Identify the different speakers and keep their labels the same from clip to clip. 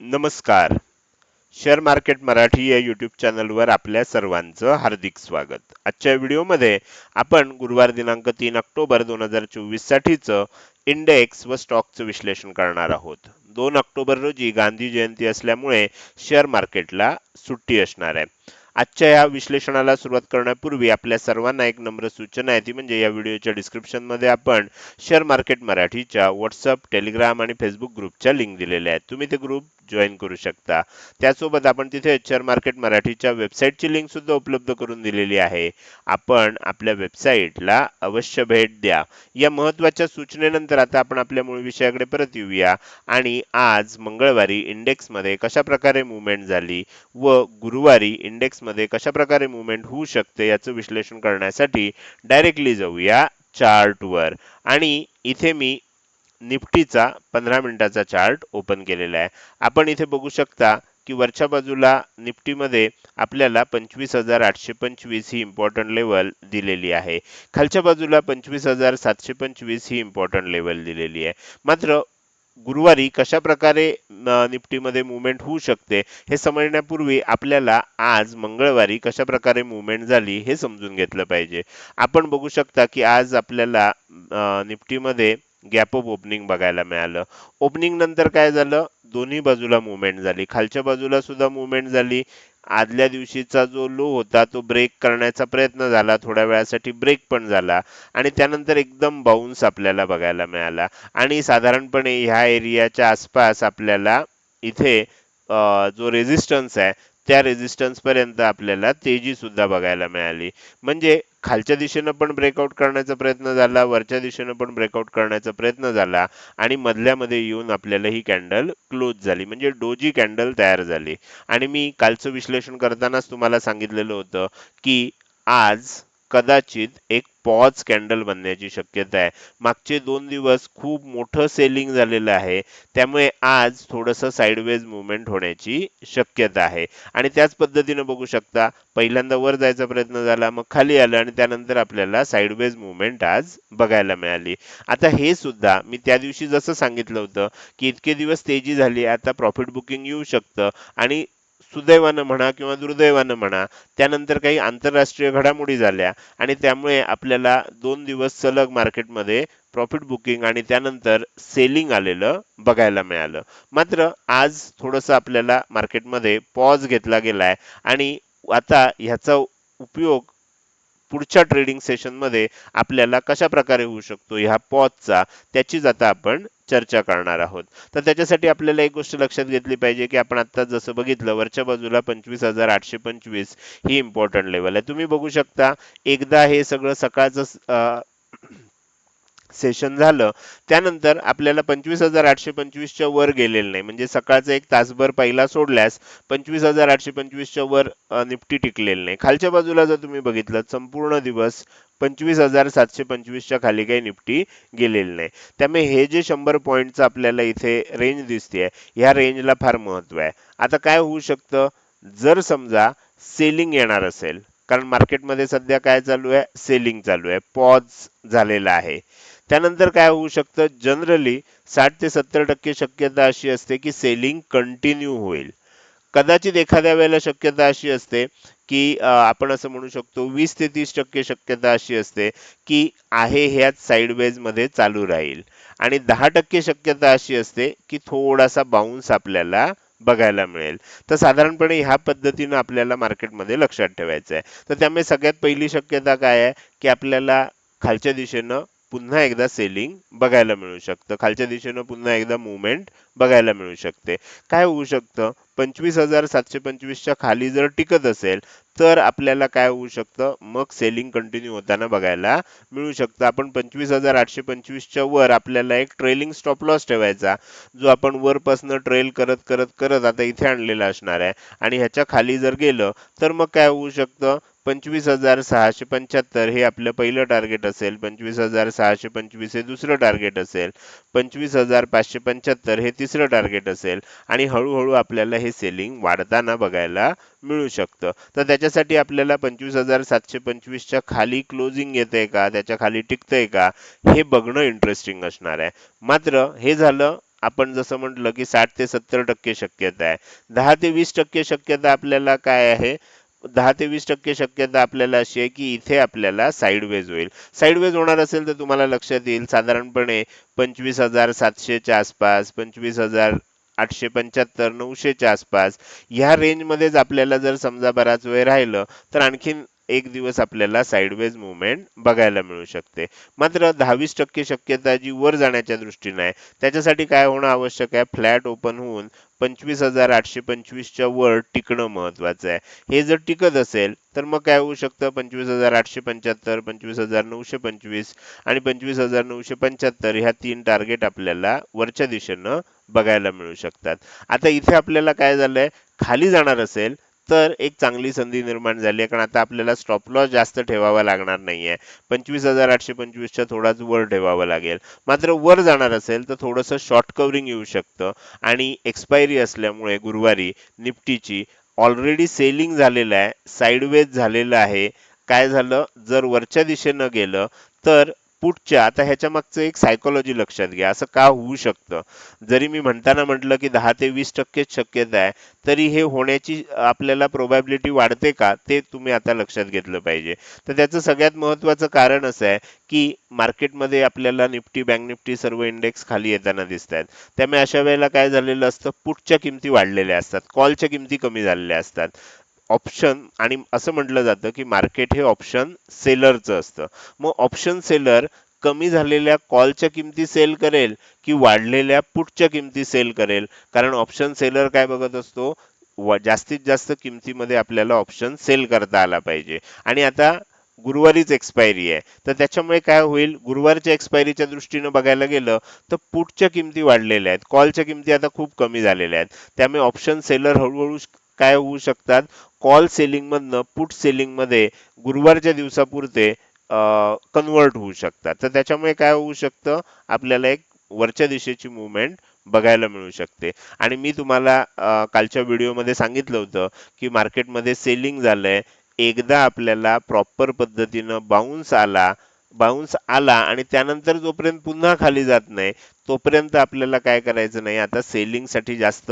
Speaker 1: नमस्कार. Share market Marathi या YouTube चॅनलवर आपल्या सर्वांचं हार्दिक स्वागत. आजच्या व्हिडिओमध्ये आपण गुरुवार दिनांक तीन ऑक्टोबर दोन हजार चोवीस साठीचं इंडेक्स व स्टॉकचं विश्लेषण करणार आहोत. दोन ऑक्टोबर रोजी गांधी जयंती असल्यामुळे शेअर मार्केटला सुट्टी असणार आहे. आजच्या या विश्लेषणाला सुरुवात करण्यापूर्वी आपल्या सर्वांना एक नम्र सूचना आहे. ती म्हणजे या व्हिडिओच्या डिस्क्रिप्शनमध्ये आपण शेअर मार्केट मराठीच्या व्हॉट्सअप टेलिग्राम आणि फेसबुक ग्रुपच्या लिंक दिलेल्या आहेत. तुम्ही ते ग्रुप जॉईन करू शकता. त्यासोबत आपण तिथे शेअर मार्केट मराठीच्या वेबसाईटची लिंक सुद्धा उपलब्ध करून दिलेली आहे. आपण आपल्या वेबसाईटला अवश्य भेट द्या. या महत्त्वाच्या सूचनेनंतर आता आपण आपल्या मूळ विषयाकडे परत येऊया. आणि आज मंगळवारी इंडेक्समध्ये कशा प्रकारे मुवमेंट झाली व गुरुवारी इंडेक्स मध्ये कशा प्रकारे मुवमेंट होऊ शकते याचं विश्लेषण करण्यासाठी डायरेक्टली जाऊया चार्टवर आणि इथे मी निफ्टीचा पंधरा मिनिटाचा चार्ट ओपन केलेला आहे. आपण इथे बघू शकता की वरच्या बाजूला निफ्टीमध्ये आपल्याला पंचवीस हजार आठशे पंचवीस ही इम्पॉर्टंट लेवल दिलेली आहे. खालच्या बाजूला पंचवीस हजार सातशे पंचवीस ही इम्पॉर्टंट लेवल दिलेली आहे. मात्र गुरुवारी कशा प्रकारे निफ्टीमध्ये मुवमेंट होऊ शकते हे समजण्यापूर्वी आपल्याला आज मंगळवारी कशा प्रकारे मुवमेंट झाली हे समजून घेतलं पाहिजे. आपण बघू शकता की आज आपल्याला निफ्टीमध्ये गॅप ऑफ ओपनिंग बघायला मिळालं. ओपनिंग नंतर काय झालं? दोन्ही बाजूला मुवमेंट झाली. खालच्या बाजूला सुद्धा मुवमेंट झाली. आदल्या दिवशीचा जो लो होता तो ब्रेक करण्याचा प्रयत्न झाला. थोड्या वेळासाठी ब्रेक पण झाला. आणि त्यानंतर एकदम बाउन्स आपल्याला बघायला मिळाला. आणि साधारणपणे ह्या एरियाच्या आसपास आपल्याला इथे जो रेझिस्टन्स आहे त्या रेझिस्टन्सपर्यंत आपल्याला तेजी सुद्धा बघायला मिळाली. म्हणजे खालच्या दिशेनं पण ब्रेकआउट करण्याचा प्रयत्न झाला वरच्या दिशेनं पण ब्रेकआउट करण्याचा प्रयत्न झाला आणि मधल्यामध्ये येऊन आपल्याला ही कॅन्डल क्लोज झाली. म्हणजे डोजी कॅन्डल तयार झाली. आणि मी कालचं विश्लेषण करतानाच तुम्हाला सांगितलेलं होतं की आज कदाचित एक पॉज कॅन्डल बनण्याची शक्यता आहे. मागचे दोन दिवस खूप मोठं सेलिंग झालेलं आहे. त्यामुळे आज थोडंसं साईडवेज मुवमेंट होण्याची शक्यता आहे. आणि त्याच पद्धतीनं बघू शकता पहिल्यांदा वर जायचा प्रयत्न झाला मग खाली आलं आणि त्यानंतर आपल्याला साईडवेज मुवमेंट आज बघायला मिळाली. आता हे सुद्धा मी त्या दिवशी जसं सांगितलं होतं की इतके दिवस तेजी झाली आता प्रॉफिट बुकिंग येऊ शकतं आणि सुदैवानं म्हणा किंवा दुर्दैवानं म्हणा त्यानंतर काही आंतरराष्ट्रीय घडामोडी झाल्या आणि त्यामुळे आपल्याला दोन दिवस सलग मार्केटमध्ये प्रॉफिट बुकिंग आणि त्यानंतर सेलिंग आलेलं बघायला मिळालं. मात्र आज थोडंसं आपल्याला मार्केटमध्ये पॉज घेतला गेलाय आणि आता ह्याचा उपयोग पुढच्या ट्रेडिंग सेशनमध्ये आपल्याला कशा प्रकारे होऊ शकतो ह्या पॉजचा त्याचीच आता आपण चर्चा करणार आहोत. तर त्याच्यासाठी आपल्याला एक गोष्ट लक्षात घेतली पाहिजे की आपण आता जसं बघितलं वरच्या बाजूला पंचवीस हजार आठशे पंचवीस ही इम्पॉर्टंट लेवल आहे. तुम्ही बघू शकता एकदा हे सगळं सकाळचं सेशन झालं त्यानंतर आपल्याला पंचवीस हजार आठशे पंचवीसच्या वर गेलेलं नाही. म्हणजे सकाळचं एक तासभर पहिला सोडल्यास पंचवीस हजार आठशे पंचवीसच्या वर निफ्टी टिकलेलं नाही. खालच्या बाजूला जर तुम्ही बघितलं संपूर्ण दिवस पंचवीस हजार सातशे पंचवीसच्या खाली काही निफ्टी गेलेली नाही. त्यामुळे हे जे शंभर पॉईंटचं आपल्याला इथे रेंज दिसते ह्या रेंजला फार महत्त्व आहे. आता काय होऊ शकतं? जर समजा सेलिंग येणार असेल कारण मार्केटमध्ये सध्या काय चालू आहे? सेलिंग चालू आहे. पॉज झालेला आहे. त्यानंतर काय होऊ शकतं? जनरली साठ ते सत्तर टक्के शक्यता अशी असते की सेलिंग कंटिन्यू होईल. कदाचित एखाद्या वेळेला शक्यता अशी असते की आपण असं म्हणू शकतो वीस ते तीस टक्के शक्यता अशी असते की आहे ह्याच साईडवेजमध्ये चालू राहील. आणि दहा टक्के शक्यता अशी असते की थोडासा बाउन्स आपल्याला बघायला मिळेल. तर साधारणपणे ह्या पद्धतीनं आपल्याला मार्केटमध्ये लक्षात ठेवायचं आहे तर त्यामुळे सगळ्यात पहिली शक्यता काय आहे? की आपल्याला खालच्या दिशेनं पुन्हा एकदा सेलिंग बघायला मिळू शकतं. खालच्या दिशेनं पुन्हा एकदा मुवमेंट बघायला मिळू शकते. काय होऊ शकतं? पंचवीस हजार सातशे पंचवीसच्या खाली जर टिकत असेल तर आपल्याला काय होऊ शकतं? मग सेलिंग कंटिन्यू होताना बघायला मिळू शकतं. आपण पंचवीस हजार आठशे पंचवीसच्या वर आपल्याला एक ट्रेलिंग स्टॉप लॉस ठेवायचा जो आपण वरपासनं ट्रेल करत करत करत आता इथे आणलेला असणार आहे. आणि ह्याच्या खाली जर गेलं तर मग काय होऊ शकतं? पंचवीस हजार सहाशे पंच्याहत्तर हे आपलं पहिलं टार्गेट असेल. पंचवीस हजार सहाशे पंचवीस हे दुसरं टार्गेट असेल. पंचवीस हजार पाचशे पंच्याहत्तर हे तिसरं टार्गेट असेल. आणि हळूहळू आपल्याला हे सेलिंग वाढताना बघायला मिळू शकतं. तर त्याच्यासाठी आपल्याला पंचवीस हजार सातशे पंचवीसच्या खाली क्लोजिंग येते का? त्याच्याखाली टिकतंय का? हे बघणं इंटरेस्टिंग असणार आहे. मात्र हे झालं आपण जसं म्हटलं की साठ ते सत्तर टक्के शक्यता आहे. दहा ते वीस टक्के शक्यता आपल्याला काय आहे? दहा ते वीस टक्के शक्यता आपल्याला अशी आहे की इथे आपल्याला साईडवेज होईल. साईडवेज होणार असेल तर तुम्हाला लक्षात येईल साधारणपणे पंचवीस हजार सातशेच्या आसपास पंचवीस हजार आठशे पंच्याहत्तर नऊशेच्या आसपास ह्या रेंजमध्येच आपल्याला जर समजा बराच वेळ राहिलं तर आणखीन एक दिवस आपल्याला साईडवेज मुवमेंट बघायला मिळू शकते. मात्र दहावीस टक्के शक्यता जी वर जाण्याच्या दृष्टीने आहे त्याच्यासाठी काय होणं आवश्यक आहे? फ्लॅट ओपन होऊन पंचवीस हजार आठशे पंचवीसच्या वर टिकणं महत्वाचं आहे. हे जर टिकत असेल तर मग काय होऊ शकतं? पंचवीस हजार आठशे पंच्याहत्तर पंचवीस हजार नऊशे पंचवीस आणि पंचवीस हजार नऊशे पंच्याहत्तर ह्या तीन टार्गेट आपल्याला वरच्या दिशेनं बघायला मिळू शकतात. आता इथे आपल्याला काय झालंय? खाली जाणार असेल तर एक चांगली संधी निर्माण झाली आहे. कारण आता आपल्याला स्टॉप लॉस जास्त ठेवावा लागणार नाही आहे पंचवीस हजार आठशे पंचवीसच्या थोडाच वर ठेवावा लागेल. मात्र वर जाणार असेल तर थोडंसं शॉर्ट कव्हरिंग येऊ शकतं. आणि एक्सपायरी असल्यामुळे गुरुवारी निफ्टीची ऑलरेडी सेलिंग झालेलं आहे. साईडवेज झालेलं आहे. काय झालं? जर वरच्या दिशेनं गेलं तर पुढच्या आता ह्याच्या मागचं एक सायकोलॉजी लक्षात घ्या. असं का होऊ शकतं? जरी मी म्हणताना म्हटलं की दहा ते वीस टक्केच शक्यता आहे तरी हे होण्याची आपल्याला प्रोबॅबिलिटी वाढते का? ते तुम्ही आता लक्षात घेतलं पाहिजे. तर त्याचं सगळ्यात महत्वाचं कारण असं आहे की मार्केटमध्ये आपल्याला निफ्टी बँक निफ्टी सर्व इंडेक्स खाली येताना दिसत आहेत. त्यामुळे अशा वेळेला काय झालेलं असतं? पुटच्या किमती वाढलेल्या असतात. कॉलच्या किमती कमी झालेल्या असतात. ऑप्शन आणि असं म्हटलं जातं की मार्केट हे ऑप्शन सेलरचं असतं. मग ऑप्शन सेलर कमी झालेल्या कॉलच्या किमती सेल करेल की वाढलेल्या पुटच्या किमती सेल करेल? कारण ऑप्शन सेलर काय बघत असतो? जास्तीत जास्त किमतीमध्ये आपल्याला ऑप्शन सेल करता आला पाहिजे. आणि आता गुरुवारीच एक्सपायरी आहे. तर त्याच्यामुळे काय होईल? गुरुवारच्या एक्सपायरीच्या दृष्टीनं बघायला गेलं तर पुटच्या किमती वाढलेल्या आहेत. कॉलच्या किमती आता खूप कमी झालेल्या आहेत. त्यामुळे ऑप्शन सेलर हळूहळू काय होऊ शकतात? कॉल सेलिंगमधनं पुट सेलिंगमध्ये गुरुवारच्या दिवसापुरते कन्वर्ट होऊ शकतात. तर त्याच्यामुळे काय होऊ शकतं? आपल्याला एक वरच्या दिशेची मुवमेंट बघायला मिळू शकते. आणि मी तुम्हाला कालच्या व्हिडिओमध्ये सांगितलं होतं की मार्केटमध्ये सेलिंग झालंय. एकदा आपल्याला प्रॉपर पद्धतीनं बाउन्स आला बाउन्स आला आणि त्यानंतर जोपर्यंत पुन्हा खाली जात नाही तोपर्यंत आपल्याला काय करायचं नाही. आता सेलिंगसाठी जास्त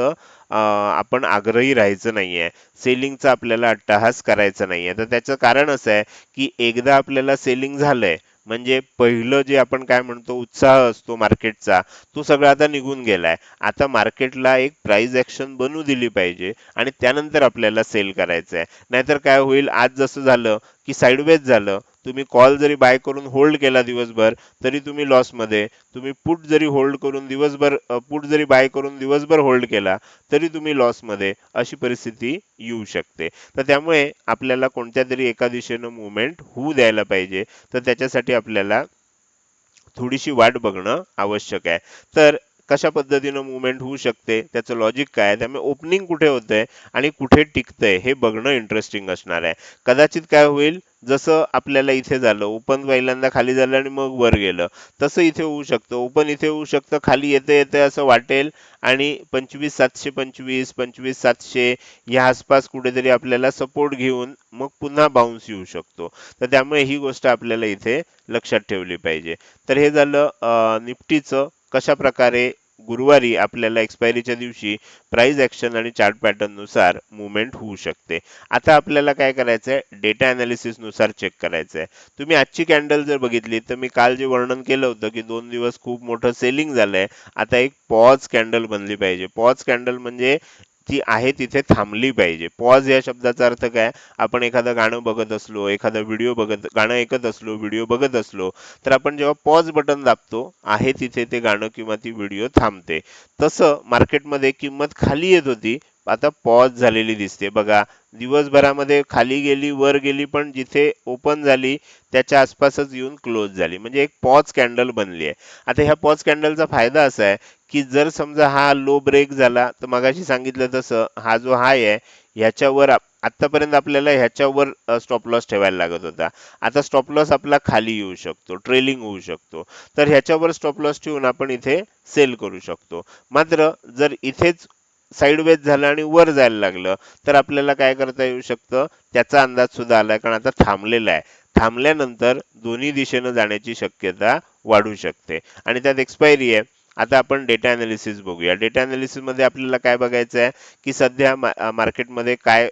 Speaker 1: आपण आग्रही राहायचं नाहीये. सेलिंगचा आपल्याला अट्टहास करायचा नाहीये. तर त्याचं कारण असं आहे की एकदा आपल्याला सेलिंग झालंय म्हणजे पहिलं जे आपण काय म्हणतो उत्साह असतो मार्केटचा तो सगळा आता निघून गेलाय. आता मार्केटला एक प्राइस ऍक्शन बनवू दिली पाहिजे आणि त्यानंतर आपल्याला सेल करायचं आहे नाहीतर काय होईल आज जसं झालं की साईडवेज झालं तुम्ही कॉल जरी बाय करून होल्ड केला दिवसभर तरी तुम्ही लॉसमध्ये तुम्ही पुट जरी होल्ड करून दिवसभर पुट जरी बाय करून दिवसभर होल्ड केला तरी तुम्ही लॉसमध्ये अशी परिस्थिती येऊ शकते. तर त्यामुळे आपल्याला कोणत्या तरी एका दिशेनं मुवमेंट होऊ द्यायला पाहिजे. तर त्याच्यासाठी आपल्याला थोडीशी वाट बघणं आवश्यक आहे. तर कशा पद्धतीनं मुवमेंट होऊ शकते त्याचं लॉजिक काय आहे त्यामुळे ओपनिंग कुठे होतंय आणि कुठे टिकतंय हे बघणं इंटरेस्टिंग असणार आहे. कदाचित काय होईल जसं आपल्याला इथे झालं ओपन पहिल्यांदा खाली झालं आणि मग वर गेलं तसं इथे होऊ शकतं. ओपन इथे होऊ शकतं खाली येते येते असं वाटेल आणि पंचवीस सातशे पंचवीस पंचवीस सातशे या आसपास कुठेतरी आपल्याला सपोर्ट घेऊन मग पुन्हा बाउन्स येऊ शकतो. तर त्यामुळे ही गोष्ट आपल्याला इथे लक्षात ठेवली पाहिजे. तर हे झालं निफ्टीचं कशा प्रकारे गुरुवारी आपल्याला एक्सपायरीच्या दिवशी प्राइस ऍक्शन आणि चार्ट पॅटर्ननुसार मुवमेंट होऊ शकते. आता आपल्याला काय करायचं आहे डेटा अनालिसिसनुसार चेक करायचं आहे तुम्ही आजची कॅन्डल जर बघितली तर मी काल जे वर्णन केलं होतं की दोन दिवस खूप मोठं सेलिंग झालंय. आता एक पॉज कॅन्डल बनली पाहिजे. पॉज कॅन्डल म्हणजे ती आहे तिथे थांबली पाहिजे. पॉज या शब्दाचा अर्थ काय? आपण एखादं गाणं बघत असलो एखादा व्हिडिओ बघत गाणं ऐकत असलो व्हिडिओ बघत असलो तर आपण जेव्हा पॉज बटन दाबतो आहे तिथे ते गाणं किंवा ती व्हिडिओ थांबते. तसं मार्केटमध्ये किंमत खाली येत होती आता पॉज झालेली दिसते. बघा दिवसभरामध्ये खाली गेली वर गेली पण जिथे ओपन झाली त्याच्या आसपासच येऊन क्लोज झाली. म्हणजे एक पॉज कॅन्डल बनली आहे. आता ह्या पॉज कॅन्डलचा फायदा असा आहे की जर समजा हा लो ब्रेक झाला तर मगाशी सांगितलं तसं हा जो हाय आहे ह्याच्यावर आत्तापर्यंत आतापर्यंत आपल्याला ह्याच्यावर स्टॉप लॉस ठेवायला लागत होता. आता स्टॉप लॉस आपला खाली येऊ शकतो ट्रेलिंग होऊ शकतो. तर ह्याच्यावर स्टॉप लॉस ठेवून आपण इथे सेल करू शकतो. मात्र जर इथेच साईडवेज झालं आणि वर जायला लागलं तर आपल्याला काय करता येऊ शकतं? त्याचा अंदाज सुद्धा आलाय कारण आता थांबलेला आहे. थांबल्यानंतर दोन्ही दिशेनं जाण्याची शक्यता वाढू शकते. आणि त्यात एक्सपायरी आहे. आता आपण डेटा अनालिसिस बघूया. डेटा ॲनालिसिसमध्ये आपल्याला काय बघायचं आहे की सध्या मा मार्केटमध्ये काय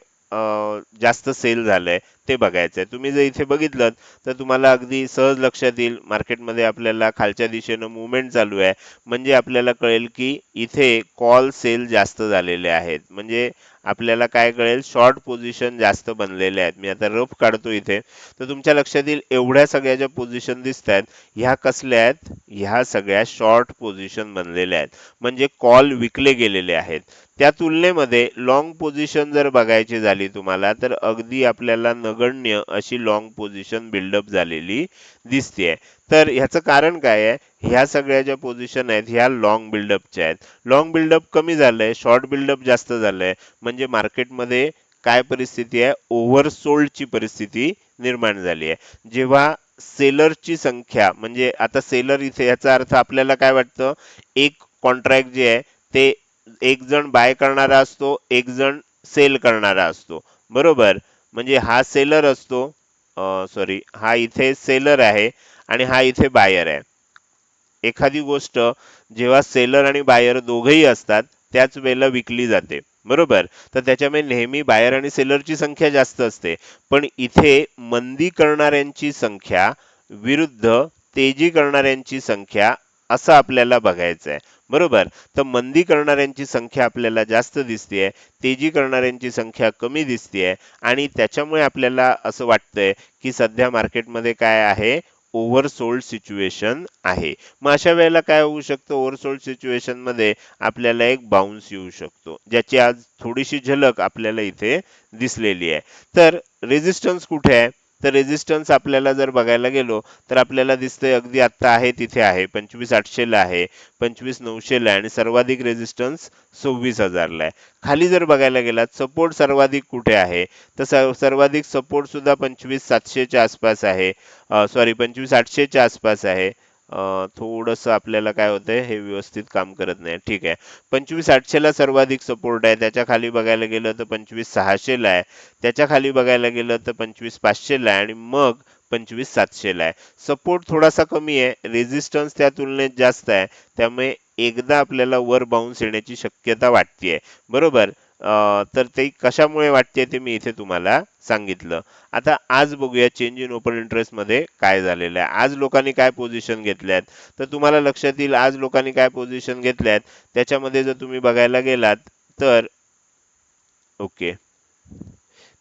Speaker 1: जास्त सेल झालंय. ते बघायचं आहे तुम्ही जर इथे बघितलं तर तुम्हाला अगदी सहज लक्षात येईल मार्केटमध्ये आपल्याला खालच्या दिशेनं मुवमेंट चालू आहे. म्हणजे आपल्याला कळेल की इथे कॉल सेल जास्त झालेले आहेत. म्हणजे आपल्याला काय कळेल? शॉर्ट पोझिशन जास्त बनलेले आहेत. मी आता रफ काढतो इथे. तर तुमच्या लक्षात येईल एवढ्या सगळ्या ज्या पोझिशन दिसत आहेत ह्या कसल्या आहेत? ह्या सगळ्या शॉर्ट पोझिशन बनलेल्या आहेत. म्हणजे कॉल विकले गेलेले आहेत. त्या तुलनेमध्ये लॉंग पोझिशन जर बघायची झाली तुम्हाला तर अगदी आपल्याला नगण्य अशी लॉंग पोझिशन बिल्डअप झालेली दिसते तर ह्याचं कारण काय आहे? ह्या सगळ्या ज्या पोझिशन आहेत ह्या लॉंग बिल्डअपच्या आहेत. लॉंग बिल्डअप कमी झालंय शॉर्ट बिल्डअप जास्त झालंय. म्हणजे मार्केटमध्ये काय परिस्थिती आहे? ओव्हरसोल्डची परिस्थिती निर्माण झाली आहे. जेव्हा सेलरची संख्या म्हणजे आता सेलर इथे याचा अर्थ आपल्याला काय वाटतं? एक कॉन्ट्रॅक्ट जे आहे ते एक जण बाय करणारा असतो एक जण सेल करणारा असतो. बरोबर? म्हणजे हा सेलर असतो सॉरी हा इथे सेलर आहे आणि हा इथे बायर आहे. एखादी गोष्ट जेव्हा सेलर आणि बायर दोघंही असतात त्याच वेळेला विकली जाते बरोबर? तर त्याच्यामुळे नेहमी बायर आणि सेलरची संख्या जास्त असते. पण इथे मंदी करणाऱ्यांची संख्या विरुद्ध तेजी करणाऱ्यांची संख्या असं आपल्याला बघायचं आहे बरोबर? तर मंदी करणाऱ्यांची संख्या आपल्याला जास्त दिसते तेजी करणाऱ्यांची संख्या कमी दिसते आणि त्याच्यामुळे आपल्याला असं वाटतंय की सध्या मार्केटमध्ये काय आहे? ओव्हरसोल्ड सिच्युएशन आहे. मग अशा वेळेला काय होऊ शकतं? ओव्हरसोल्ड सिच्युएशनमध्ये आपल्याला एक बाउन्स येऊ शकतो ज्याची आज थोडीशी झलक आपल्याला इथे दिसलेली आहे. तर रेजिस्टन्स कुठे आहे? तर रेजिस्टन्स आपल्याला जर बघायला गेलो तर आपल्याला दिसतंय अगदी आत्ता आहे तिथे आहे. पंचवीस आठशेला आहे पंचवीस नऊशेला आहे आणि सर्वाधिक रेजिस्टन्स सव्वीस हजारला आहे. खाली जर बघायला गेलात सपोर्ट सर्वाधिक कुठे आहे? तर स- सर्वाधिक सपोर्ट सुद्धा पंचवीस सातशेच्या आसपास आहे. सॉरी पंचवीस आठशेच्या आसपास आहे. थोडंसं आपल्याला काय होतंय हे व्यवस्थित काम करत नाही. ठीक आहे. पंचवीस आठशेला सर्वाधिक सपोर्ट आहे. त्याच्याखाली बघायला गेलं तर पंचवीस सहाशेला आहे. त्याच्याखाली बघायला गेलं तर पंचवीस पाचशेला आहे. आणि मग पंचवीस सातशेला आहे. सपोर्ट थोडासा कमी आहे. रेझिस्टन्स त्या तुलनेत जास्त आहे. त्यामुळे एकदा आपल्याला वर बाउन्स येण्याची शक्यता वाटते बरोबर? तर ते कशामुळे वाटते ते मी इथे तुम्हाला सांगितलं. आता आज बघूया चेंज इन ओपन इंटरेस्टमध्ये काय झालेलं आहे. आज लोकांनी काय पोझिशन घेतल्यात? तर तुम्हाला लक्षात येईल आज लोकांनी काय पोझिशन घेतल्यात? त्याच्यामध्ये जर तुम्ही बघायला गेलात तर ओके.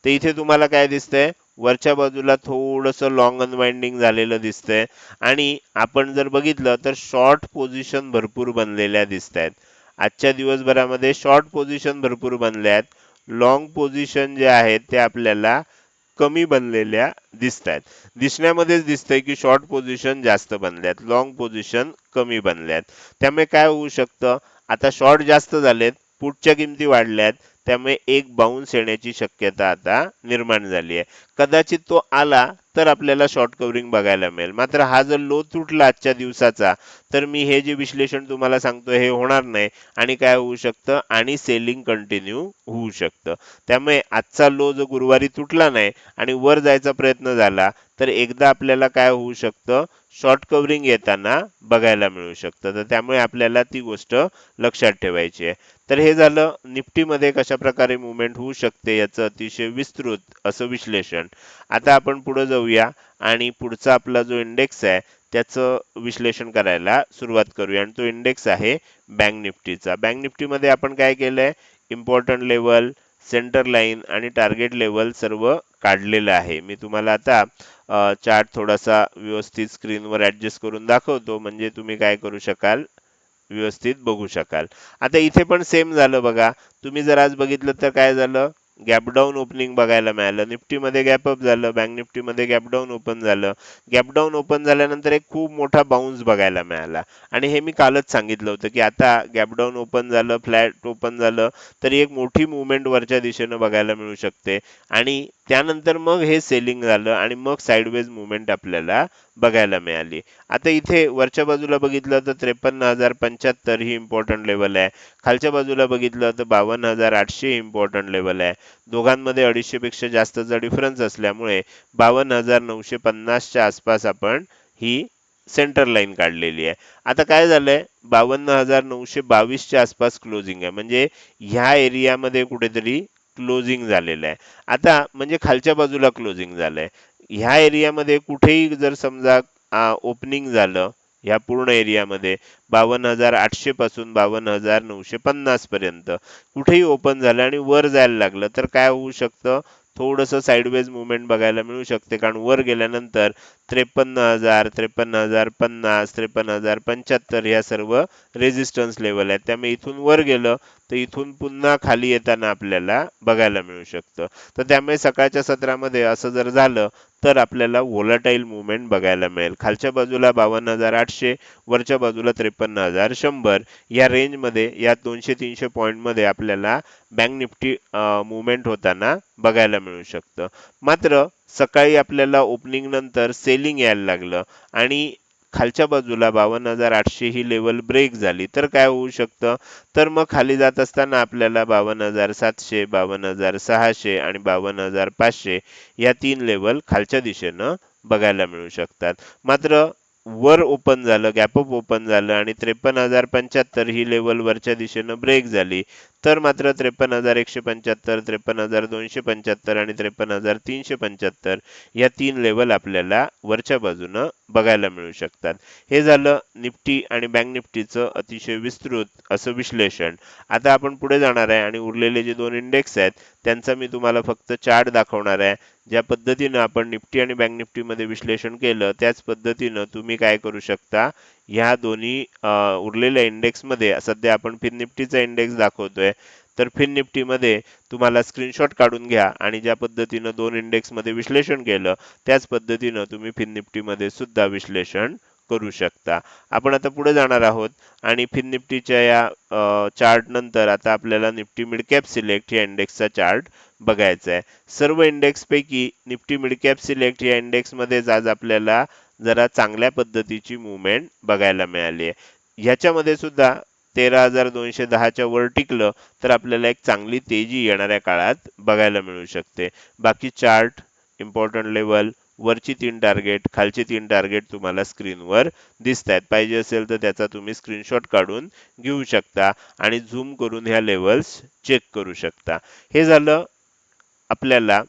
Speaker 1: तर इथे तुम्हाला काय दिसतंय? वरच्या बाजूला थोडंसं लॉंग अनवाइंडिंग झालेलं दिसतंय. आणि आपण जर बघितलं तर शॉर्ट पोझिशन भरपूर बनलेल्या दिसत आहेत आजच्या दिवसभरामध्ये शॉर्ट पोझिशन भरपूर बनल्या आहेत. लॉंग पोझिशन जे आहेत ते आपल्याला कमी बनलेल्या दिसत आहेत. दिसण्यामध्येच दिसतंय की शॉर्ट पोझिशन जास्त बनल्यात लॉंग पोझिशन कमी बनल्यात त्यामुळे काय होऊ शकतं? आता शॉर्ट जास्त झालेत पुटच्या किमती वाढल्यात त्यामुळे एक बाउन्स येण्याची शक्यता आता निर्माण झाली आहे. कदाचित तो आला तर आपल्याला शॉर्ट कव्हरिंग बघायला मिळेल. मात्र हा जर लो तुटला आजच्या दिवसाचा तर मी हे जे विश्लेषण तुम्हाला सांगतो हे होणार नाही आणि काय होऊ शकतं? आणि सेलिंग कंटिन्यू होऊ शकतं. त्यामुळे आजचा लो जो गुरुवारी तुटला नाही आणि वर जायचा प्रयत्न झाला तर एकदा आपल्याला काय होऊ शकतं? शॉर्ट कव्हरिंग येताना बघायला मिळू शकतं. तर त्यामुळे आपल्याला ती गोष्ट लक्षात ठेवायची आहे. तर हे झालं निफ्टीमध्ये कशा प्रकारे मुवमेंट होऊ शकते याचं अतिशय विस्तृत असं विश्लेषण. आता आपण पुढे जाऊया आणि पुढचा आपला जो इंडेक्स आहे त्याचं विश्लेषण करायला सुरुवात करूया. आणि तो इंडेक्स आहे बँक निफ्टीचा. बँक निफ्टीमध्ये आपण काय केलंय? इम्पॉर्टंट लेवल सेंटर लाईन आणि टार्गेट लेवल सर्व काढलेलं आहे. मी तुम्हाला आता चार्ट थोडासा व्यवस्थित स्क्रीनवर ॲडजस्ट करून दाखवतो. म्हणजे तुम्ही काय करू शकाल? व्यवस्थित बघू शकाल. आता इथे पण सेम झालं बघा. तुम्ही जर आज बघितलं तर काय झालं? गॅप डाऊन ओपनिंग बघायला मिळालं. निफ्टीमध्ये गॅप अप झालं बँक निफ्टीमध्ये गॅप डाऊन ओपन झालं. गॅप डाऊन ओपन झाल्यानंतर एक खूप मोठा बाउन्स बघायला मिळाला. आणि हे मी कालच सांगितलं होतं की आता गॅप डाऊन ओपन झालं फ्लॅट ओपन झालं तरी एक मोठी मुवमेंट वरच्या दिशेनं बघायला मिळू शकते. आणि त्यानंतर मग हे सेलिंग झालं आणि मग साईडवेज मुवमेंट आपल्याला बघायला मिळाली. आता इथे वरच्या बाजूला बघितलं तर त्रेपन्न हजार पंच्याहत्तर ही इम्पॉर्टंट लेवल आहे. खालच्या बाजूला बघितलं तर बावन्न हजार आठशे इम्पॉर्टंट लेवल आहे. दोघांमध्ये अडीचशे पेक्षा जास्तचा डिफरन्स असल्यामुळे बावन्न हजार नऊशे पन्नासच्या आसपास आपण ही सेंटर लाईन काढलेली आहे. आता काय झालंय? बावन्न हजार नऊशे बावीसच्या आसपास क्लोजिंग आहे. म्हणजे ह्या एरियामध्ये कुठेतरी क्लोजिंग झालेलं आहे. आता म्हणजे खालच्या बाजूला क्लोजिंग झालंय. ह्या एरियामध्ये कुठेही जर समजा ओपनिंग झालं ह्या पूर्ण एरियामध्ये बावन्न हजार आठशे पासून बावन्न हजार नऊशे पन्नास पर्यंत कुठेही ओपन झालं आणि वर जायला लागलं तर काय होऊ शकतं? थोडंसं साईडवेज मुवमेंट बघायला मिळू शकते कारण वर गेल्यानंतर त्रेपन्न हजार त्रेपन्न हजार पन्नास त्रेपन्न हजार पंच्याहत्तर या सर्व रेजिस्टन्स लेवल आहेत. त्यामुळे इथून वर गेलं तर इथून पुन्हा खाली येताना आपल्याला बघायला मिळू शकतं. तर त्यामुळे सकाळच्या सत्रामध्ये असं जर झालं तर आपल्याला व्होलाटाईल मुवमेंट बघायला मिळेल. खालच्या बाजूला बावन्न हजार आठशे वरच्या बाजूला त्रेपन्न हजार शंभर. या रेंजमध्ये या दोनशे तीनशे पॉईंटमध्ये आपल्याला बँक निफ्टी मुवमेंट होताना बघायला मिळू शकतं. मात्र सकाळी आपल्याला ओपनिंग नंतर सेलिंग यायला लागलं. आणि खालच्या बाजूला बावन्न हजार आठशे ही लेवल ब्रेक झाली. तर काय होऊ शकतं? तर मग खाली जात असताना आपल्याला बावन्न हजार सातशे बावन्न हजार सहाशे आणि बावन्न हजार पाचशे या तीन लेवल खालच्या दिशेनं बघायला मिळू शकतात. मात्र वर ओपन झालं गॅपअप ओपन झालं आणि त्रेपन्न हजार पंच्याहत्तर ही लेवल वरच्या दिशेनं ब्रेक झाली. तर मात्र त्रेपन्न हजार एकशे पंच्याहत्तर त्रेपन्न हजार दोनशे पंच्याहत्तर आणि त्रेपन्न हजार तीनशे पंच्याहत्तर या तीन लेवल आपल्याला वरच्या बाजूनं बघायला मिळू शकतात. हे झालं निफ्टी आणि बँक निफ्टीचं अतिशय विस्तृत असं विश्लेषण. आता आपण पुढे जाणार आहे आणि उरलेले जे दोन इंडेक्स आहेत त्यांचा मी तुम्हाला फक्त चार्ट दाखवणार आहे. ज्या पद्धतीनं आपण निफ्टी आणि बँक निफ्टीमध्ये विश्लेषण केलं त्याच पद्धतीनं तुम्ही काय करू शकता? ह्या दोन्ही उरलेल्या इंडेक्समध्ये सध्या आपण फिन निफ्टीचा इंडेक्स दाखवतोय. तर फिन निफ्टीमध्ये तुम्हाला स्क्रीनशॉट काढून घ्या आणि ज्या पद्धतीनं दोन इंडेक्समध्ये विश्लेषण केलं त्याच पद्धतीनं तुम्ही फिन निफ्टीमध्ये सुद्धा विश्लेषण करू शकता. आपण आता पुढे जाणार आहोत आणि फिन निफ्टीच्या या चार्ट नंतर आता आपल्याला निफ्टी मिड कॅप सिलेक्ट या इंडेक्सचा चार्ट बघायचा आहे सर्व इंडेक्सपैकी निफ्टी मिड कॅप सिलेक्ट या इंडेक्समध्येच आज आपल्याला जरा चांगल्या पद्धतीची मुवमेंट बघायला मिळाली आहे. ह्याच्यामध्ये सुद्धा तेरा हजार दोनशे दहाच्या वर टिकलं तर आपल्याला एक चांगली तेजी येणाऱ्या काळात बघायला मिळू शकते. बाकी चार्ट इम्पॉर्टंट लेवल वरची तीन टार्गेट खालची तीन टार्गेट तुम्हाला स्क्रीनवर दिसत आहेत पाहिजे असेल तर त्याचा तुम्ही स्क्रीनशॉट काढून घेऊ शकता आणि झूम करून ह्या लेवल्स चेक करू शकता. हे झालं आपल्याला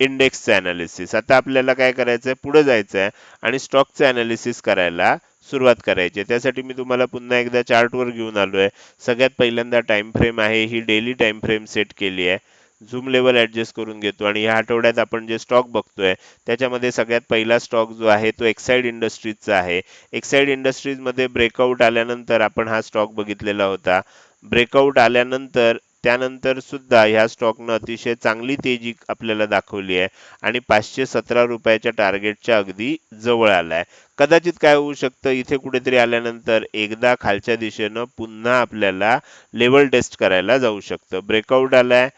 Speaker 1: इंडेक्सचं अनालिसिस आता आपल्याला काय करायचं आहे पुढे जायचं आहे आणि स्टॉकचं अनालिसिस करायला सुरुवात करायची. त्यासाठी मी तुम्हाला पुन्हा एकदा चार्टवर घेऊन आलो आहे सगळ्यात पहिल्यांदा टाइम फ्रेम आहे. ही डेली टाइम फ्रेम सेट केली आहे. झूम लेवल ॲडजस्ट करून घेतो आणि या आठवड्यात आपण जे स्टॉक बघतोय त्याच्यामध्ये सगळ्यात पहिला स्टॉक जो आहे तो एक्साईड इंडस्ट्रीजचा आहे. एक्साईड इंडस्ट्रीजमध्ये ब्रेकआउट आल्यानंतर आपण हा स्टॉक बघितलेला होता. ब्रेकआउट आल्यानंतर त्यानंतर सुद्धा ह्या स्टॉकनं अतिशय चांगली तेजी आपल्याला दाखवली आहे आणि पाचशे सतरा रुपयाच्या टार्गेटच्या अगदी जवळ आलाय. कदाचित काय होऊ शकतं इथे कुठेतरी आल्यानंतर एकदा खालच्या दिशेनं पुन्हा आपल्याला लेवल टेस्ट करायला जाऊ शकतं. ब्रेकआउट आलाय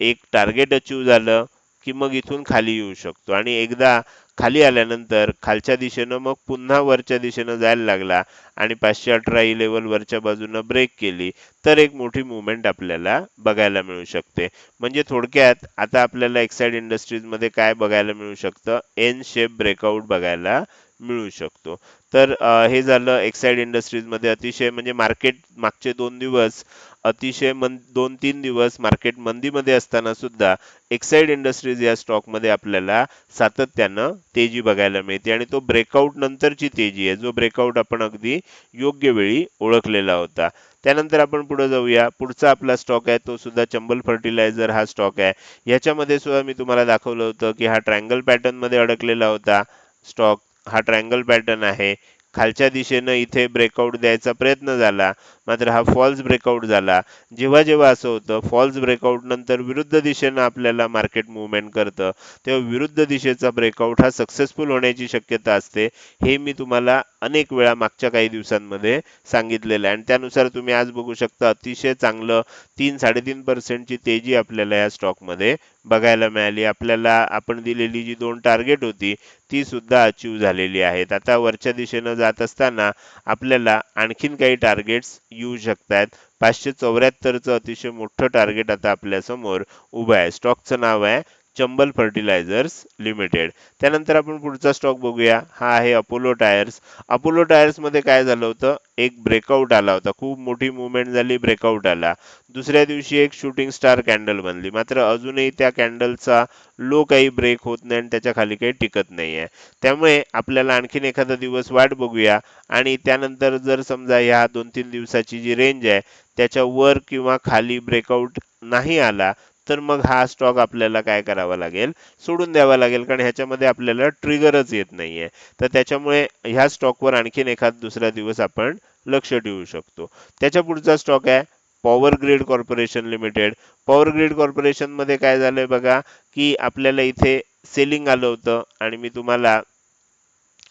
Speaker 1: एक टार्गेट अचीव झालं की मग इथून खाली येऊ शकतो. आणि एकदा खाली आल्यानंतर खालच्या दिशेनं मग पुन्हा वरच्या दिशेनं जायला लागला आणि पाचशे अठरा e ही लेवल वरच्या बाजूनं ब्रेक केली तर एक मोठी मुवमेंट आपल्याला बघायला मिळू शकते. म्हणजे थोडक्यात आता आपल्याला एक्साइड इंडस्ट्रीजमध्ये काय बघायला मिळू शकतं? एन शेप ब्रेकआउट बघायला मिळू शकतो. तर हे झालं एक्साइड इंडस्ट्रीजमध्ये अतिशय म्हणजे मार्केट मागचे दोन दिवस अतिशय मन दोन तीन दिवस मार्केट मंदीमध्ये असताना सुद्धा एक्साईड इंडस्ट्रीज या स्टॉकमध्ये आपल्याला सातत्यानं तेजी बघायला मिळते आणि तो ब्रेकआउट नंतरची तेजी आहे जो ब्रेकआउट आपण अगदी योग्य वेळी ओळखलेला होता. त्यानंतर आपण पुढे जाऊया. पुढचा आपला स्टॉक आहे तो सुद्धा चंबल फर्टिलायझर हा स्टॉक आहे. याच्यामध्ये सुद्धा मी तुम्हाला दाखवलं होतं की हा ट्रँगल पॅटर्नमध्ये अडकलेला होता स्टॉक हा ट्रँगल पॅटर्न आहे. खालच्या दिशेनं इथे ब्रेकआउट द्यायचा प्रयत्न झाला. मात्र हा फॉल्स ब्रेकआउट झाला. जेव्हा जेव्हा असं होतं फॉल्स ब्रेकआउट नंतर विरुद्ध दिशेनं आपल्याला मार्केट मुवमेंट करतं तेव्हा विरुद्ध दिशेचा ब्रेकआउट हा सक्सेसफुल होण्याची शक्यता असते हे मी तुम्हाला अनेक वेळा मागच्या काही दिवसांमध्ये सांगितलेलं आहे. आणि त्यानुसार तुम्ही आज बघू शकता अतिशय चांगलं तीन साडेतीन पर्सेंटची तेजी आपल्याला या स्टॉकमध्ये बघायला मिळाली. आपल्याला आपण दिलेली जी दोन टार्गेट होती ती सुद्धा अचीव झालेली आहेत. आता वरच्या दिशेनं जात असताना आपल्याला आणखीन काही टार्गेट्स येऊ शकतात. पाचशे चौऱ्याहत्तरचं अतिशय मोठं टार्गेट आता आपल्यासमोर उभं आहे. स्टॉकचं नाव आहे चंबल फर्टिलायझर्स लिमिटेड. त्यानंतर आपण पुढचा स्टॉक बघूया. हा आहे अपोलो टायर्स. अपोलो टायर्समध्ये काय झालं होतं? एक ब्रेकआउट आला होता. खूप मोठी मुवमेंट झाली ब्रेकआउट आला. दुसऱ्या दिवशी एक शूटिंग स्टार कॅन्डल बनली. मात्र अजूनही त्या कॅन्डलचा लो काही ब्रेक होत नाही आणि त्याच्याखाली काही टिकत नाही आहे त्यामुळे आपल्याला आणखीन एखादा दिवस वाट बघूया. आणि त्यानंतर जर समजा ह्या दोन तीन दिवसाची जी रेंज आहे त्याच्या वर किंवा खाली ब्रेकआउट नाही आला तर मग हा स्टॉक आपल्याला काय करावा लागेल? सोडून द्यावा लागेल कारण ह्याच्यामध्ये आपल्याला ट्रिगरच येत नाहीये. तर त्याच्यामुळे ह्या स्टॉकवर आणखीन एखाद दुसरा दिवस आपण लक्ष ठेवू शकतो. त्याच्या पुढचा स्टॉक आहे power grid corporation limited. Power grid कॉर्पोरेशनमध्ये काय झालंय बघा की आपल्याला इथे सेलिंग आलं होतं आणि मी तुम्हाला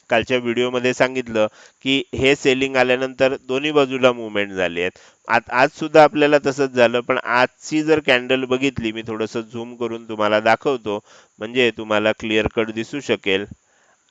Speaker 1: कालच्या व्हिडिओमध्ये सांगितलं की हे सेलिंग आल्यानंतर दोन्ही बाजूला मुवमेंट झाली आहेत. आज आज सुद्धा आपल्याला तसंच झालं पण आजची जर कॅन्डल बघितली मी थोडंसं झूम करून तुम्हाला दाखवतो म्हणजे तुम्हाला क्लिअर कट दिसू शकेल.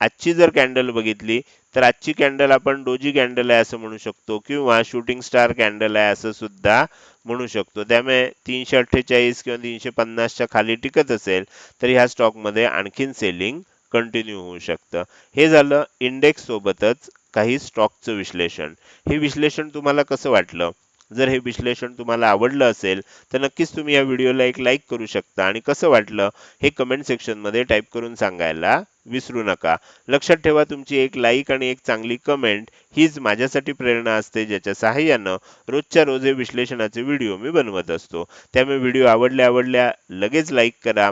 Speaker 1: आजची जर कॅन्डल बघितली तर आजची कॅन्डल आपण डोजी कॅन्डल आहे असं म्हणू शकतो किंवा शूटिंग स्टार कॅन्डल आहे असं सुद्धा म्हणू शकतो. त्यामुळे तीनशे अठ्ठेचाळीस किंवा तीनशे पन्नासच्या खाली टिकत असेल तर ह्या स्टॉकमध्ये आणखीन सेलिंग कंटिन्यू होऊ शकतं. हे झालं इंडेक्स सोबतच काही स्टॉकचं विश्लेषण. हे विश्लेषण तुम्हाला कसं वाटलं? जर हे विश्लेषण तुम्हाला आवडलं असेल तर नक्कीच तुम्ही या व्हिडिओला एक लाईक करू शकता. आणि कसं वाटलं? हे कमेंट सेक्शनमध्ये टाईप करून सांगायला विसरू नका. लक्षात ठेवा तुमची एक लाईक आणि एक चांगली कमेंट हीच माझ्यासाठी प्रेरणा असते ज्याच्या सहाय्यानं रोजच्या रोज हे विश्लेषणाचे व्हिडिओ मी बनवत असतो. त्यामुळे व्हिडिओ आवडल्या आवडल्या लगेच लाईक करा.